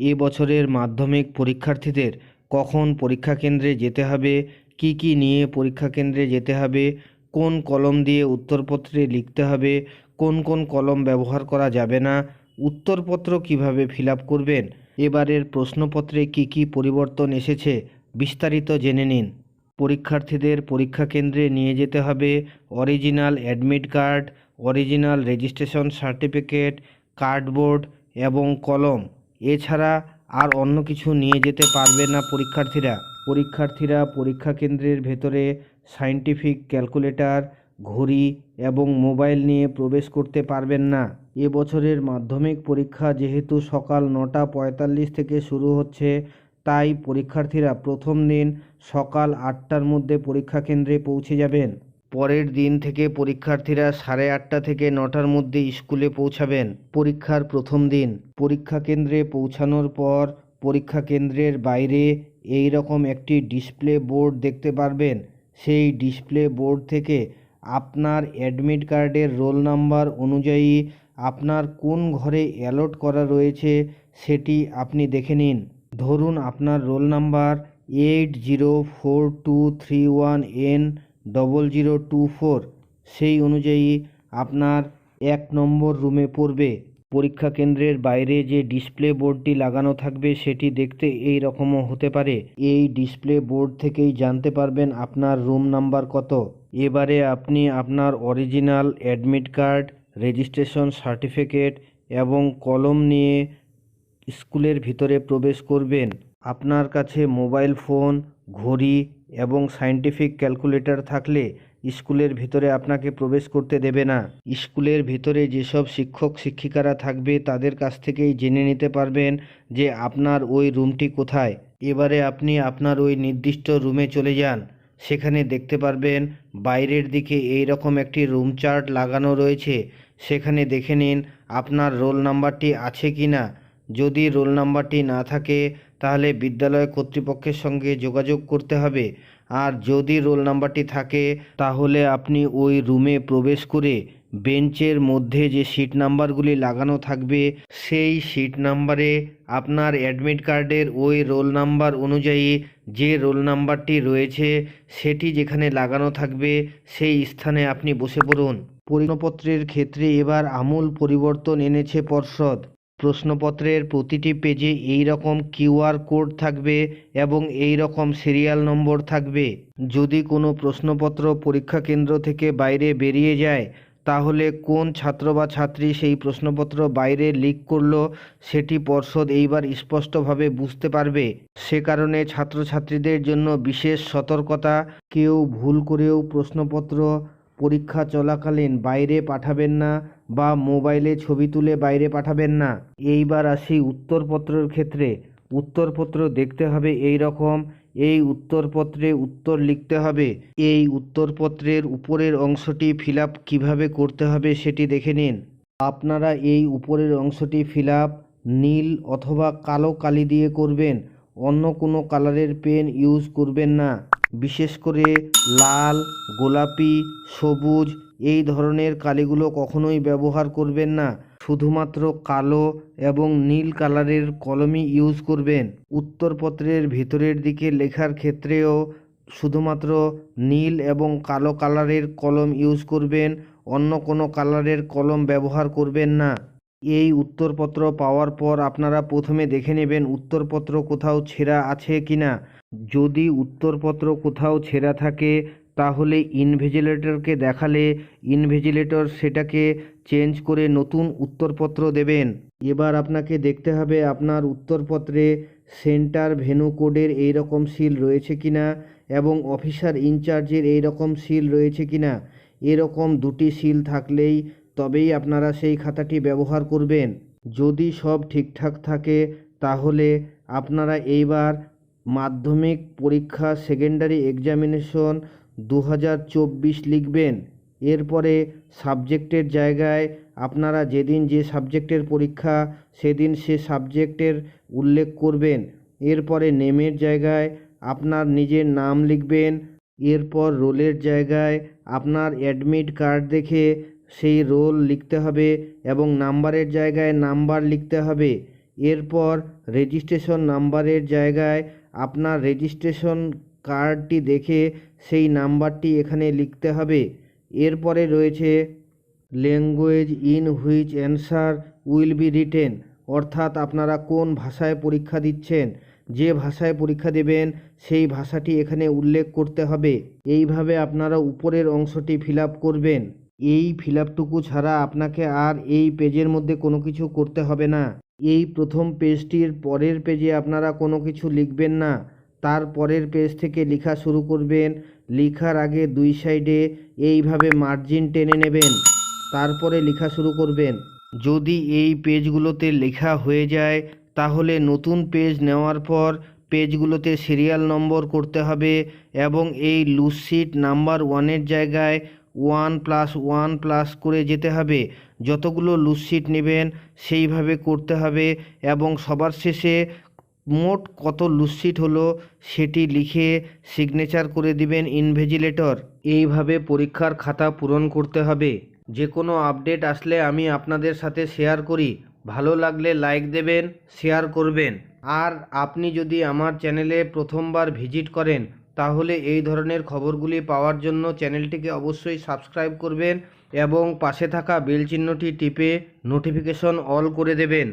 এ বছরের মাধ্যমিক পরীক্ষার্থীদের কখন পরীক্ষা কেন্দ্রে যেতে হবে, কী কী নিয়ে পরীক্ষা কেন্দ্রে যেতে হবে, কোন কলম দিয়ে উত্তরপত্রে লিখতে হবে, কোন কোন কলম ব্যবহার করা যাবে না, উত্তরপত্র কীভাবে ফিল করবেন, এবারের প্রশ্নপত্রে কী কী পরিবর্তন এসেছে বিস্তারিত জেনে নিন। পরীক্ষার্থীদের পরীক্ষা কেন্দ্রে নিয়ে যেতে হবে original admit card, original registration certificate, cardboard এবং কলম। এছাড়া আর অন্য কিছু নিয়ে যেতে পারবে না পরীক্ষার্থীরা। পরীক্ষার্থীরা পরীক্ষা কেন্দ্রের ভেতরে সায়েন্টিফিক ক্যালকুলেটর, ঘড়ি এবং মোবাইল নিয়ে প্রবেশ করতে পারবেন না। এ বছরের মাধ্যমিক পরীক্ষা যেহেতু সকাল নটা পঁয়তাল্লিশ থেকে শুরু হচ্ছে, তাই পরীক্ষার্থীরা প্রথম দিন সকাল আটটার মধ্যে পরীক্ষা কেন্দ্রে পৌঁছে যাবেন। পরের দিন থেকে পরীক্ষার্থীরা সাড়ে আটটা থেকে নটার মধ্যে স্কুলে পৌঁছাবেন। পরীক্ষার প্রথম দিন। পরীক্ষা কেন্দ্রে পৌঁছানোর পর পরীক্ষা কেন্দ্রের বাইরে এই রকম একটি ডিসপ্লে বোর্ড দেখতে পারবেন। সেই ডিসপ্লে বোর্ড থেকে আপনার অ্যাডমিট কার্ডের রোল নাম্বার অনুযায়ী আপনার কোন ঘরে অ্যালট করা রয়েছে সেটি আপনি দেখে নিন। ধরুন আপনার roll number eight zero four two three one N double zero two four সেই অনুযায়ী আপনার এক নম্বর রুমে পড়বে। পরীক্ষা কেন্দ্রের বাইরে যে ডিসপ্লে বোর্ডটি লাগানো থাকবে, সেটি দেখতে এই রকমও হতে পারে। এই ডিসপ্লে বোর্ড থেকেই জানতে পারবেন আপনার রুম নাম্বার কত। এবারে আপনি আপনার original admit card, registration certificate এবং কলম নিয়ে স্কুলের ভিতরে প্রবেশ করবেন। আপনার কাছে মোবাইল ফোন, ঘড়ি এবং সায়েন্টিফিক ক্যালকুলেটর থাকলে স্কুলের ভিতরে আপনাকে প্রবেশ করতে দেবে না। স্কুলের ভিতরে যেসব শিক্ষক, শিক্ষিকারা থাকবে, তাদের কাছ থেকেই জেনে নিতে পারবেন যে আপনার ওই রুমটি কোথায়। এবারে আপনি আপনার ওই নির্দিষ্ট রুমে চলে যান। সেখানে দেখতে পারবেন বাইরের দিকে এই রকম একটি রুম চার্ট লাগানো রয়েছে। সেখানে দেখে নিন আপনার রোল নাম্বারটি আছে কি না যদি রোল নাম্বারটি না থাকে, তাহলে বিদ্যালয় কর্তৃপক্ষের সঙ্গে যোগাযোগ করতে হবে। আর যদি রোল নাম্বারটি থাকে, তাহলে আপনি ওই রুমে প্রবেশ করে বেঞ্চের মধ্যে যে সিট নাম্বারগুলি লাগানো থাকবে, সেই সিট নাম্বারে আপনার অ্যাডমিট কার্ডের ওই রোল নাম্বার অনুযায়ী যে রোল নাম্বারটি রয়েছে, সেটি যেখানে লাগানো থাকবে, সেই স্থানে আপনি বসে পড়ুন। প্রশ্নপত্রের ক্ষেত্রে এবার আমূল পরিবর্তন এনেছে পর্ষদ। প্রশ্নপত্রের প্রতিটি পেজে এই রকম কিউআর কোড থাকবে এবং এই রকম সিরিয়াল নম্বর থাকবে। যদি কোনো প্রশ্নপত্র পরীক্ষা কেন্দ্র থেকে বাইরে বেরিয়ে যায়, তাহলে কোন ছাত্র বা ছাত্রী সেই প্রশ্নপত্র বাইরে লিক করল, সেটি পর্ষদ এইবার স্পষ্টভাবে বুঝতে পারবে। সে কারণে ছাত্রছাত্রীদের জন্য বিশেষ সতর্কতা, কেউ ভুল করেও প্রশ্নপত্র পরীক্ষা চলাকালীন বাইরে পাঠাবেন না বা মোবাইলে ছবি তুলে বাইরে পাঠাবেন না। এইবার আসি উত্তরপত্রের ক্ষেত্রে। উত্তরপত্র দেখতে হবে এই রকম। এই উত্তরপত্রে উত্তর লিখতে হবে। এই উত্তরপত্রের উপরের অংশটি ফিল আপ কীভাবে করতে হবে সেটি দেখে নিন। আপনারা এই উপরের অংশটি ফিল নীল অথবা কালো কালি দিয়ে করবেন। অন্য কোনো কালারের পেন ইউজ করবেন না। বিশেষ করে লাল, গোলাপি, সবুজ এই ধরনের কালিগুলো কখনোই ব্যবহার করবেন না। শুধুমাত্র কালো এবং নীল কালারের কলমই ইউজ করবেন। উত্তরপত্রের ভিতরের দিকে লেখার ক্ষেত্রেও শুধুমাত্র নীল এবং কালো কালারের কলম ইউজ করবেন, অন্য কোনো কালারের কলম ব্যবহার করবেন না। এই উত্তরপত্র পাওয়ার পর আপনারা প্রথমে দেখে নেবেন উত্তরপত্র কোথাও ছেঁড়া আছে কি না যদি উত্তরপত্র কোথাও ছেঁড়া থাকে তাহলে ইনভিজিলেটরকে দেখালে ইনভিজিলেটর সেটাকে চেঞ্জ করে নতুন উত্তরপত্র দেবেন। এবার আপনাকে দেখতে হবে আপনার উত্তরপত্রে সেন্টার ভেনু কোডের এই রকম সিল রয়েছে কিনা এবং অফিসার ইনচার্জের এই রকম সিল রয়েছে কিনা। এরকম দুটি সিল থাকলেই তবেই আপনারা সেই খাতাটি ব্যবহার করবেন। যদি সব ঠিকঠাক থাকে, তাহলে আপনারা এইবার মাধ্যমিক পরীক্ষা সেকেন্ডারি এক্সামিনেশন দু হাজার চব্বিশ লিখবেন। এরপরে সাবজেক্টের জায়গায় আপনারা যেদিন যে সাবজেক্টের পরীক্ষা, সেদিন সে সাবজেক্টের উল্লেখ করবেন। এরপরে নেমের জায়গায় আপনার নিজের নাম লিখবেন। এরপর রোলের জায়গায় আপনার অ্যাডমিট কার্ড দেখে সেই রোল লিখতে হবে এবং নাম্বারের জায়গায় নাম্বার লিখতে হবে। এরপর রেজিস্ট্রেশন নাম্বারের জায়গায় আপনার রেজিস্ট্রেশন কার্ডটি দেখে সেই নাম্বারটি এখানে লিখতে হবে। এরপরে রয়েছে language in which answer will be written অর্থাৎ আপনারা কোন ভাষায় পরীক্ষা দিচ্ছেন। যে ভাষায় পরীক্ষা দেবেন, সেই ভাষাটি এখানে উল্লেখ করতে হবে। এইভাবে আপনারা উপরের অংশটি ফিল করবেন। এই ফিল ছাড়া আপনাকে আর এই পেজের মধ্যে কোনো কিছু করতে হবে না। এই প্রথম পেজটির পরের পেজে আপনারা কোনো কিছু লিখবেন না। তার পরের পেজ থেকে লেখা শুরু করবেন। লেখার আগে দুই সাইডে এইভাবে মার্জিন টেনে নেবেন। তারপরে লেখা শুরু করবেন। যদি এই পেজগুলোতে লেখা হয়ে যায়, তাহলে নতুন পেজ নেওয়ার পর পেজগুলোতে সিরিয়াল নম্বর করতে হবে এবং এই লুসিট নাম্বার ওয়ানের জায়গায় ওয়ান প্লাস ওয়ান প্লাস করে যেতে হবে। যতগুলো লুসিট নেবেন, সেইভাবে করতে হবে এবং সবার শেষে মোট কত লুসিট হলো সেটি লিখে সিগনেচার করে দিবেন ইনভেজিলেটর এইভাবে পরীক্ষার খাতা পূরণ করতে হবে। যে কোনো আপডেট আসলে আমি আপনাদের সাথে শেয়ার করি। ভালো লাগলে লাইক দেবেন শেয়ার করবেন। আর আপনি যদি আমার চ্যানেলে প্রথমবার ভিজিট করেন, তাহলে এই ধরনের খবরগুলি পাওয়ার জন্য চ্যানেলটিকে অবশ্যই সাবস্ক্রাইব করবেন এবং পাশে থাকা বেল চিহ্নটি টিপে নোটিফিকেশন অল করে দেবেন।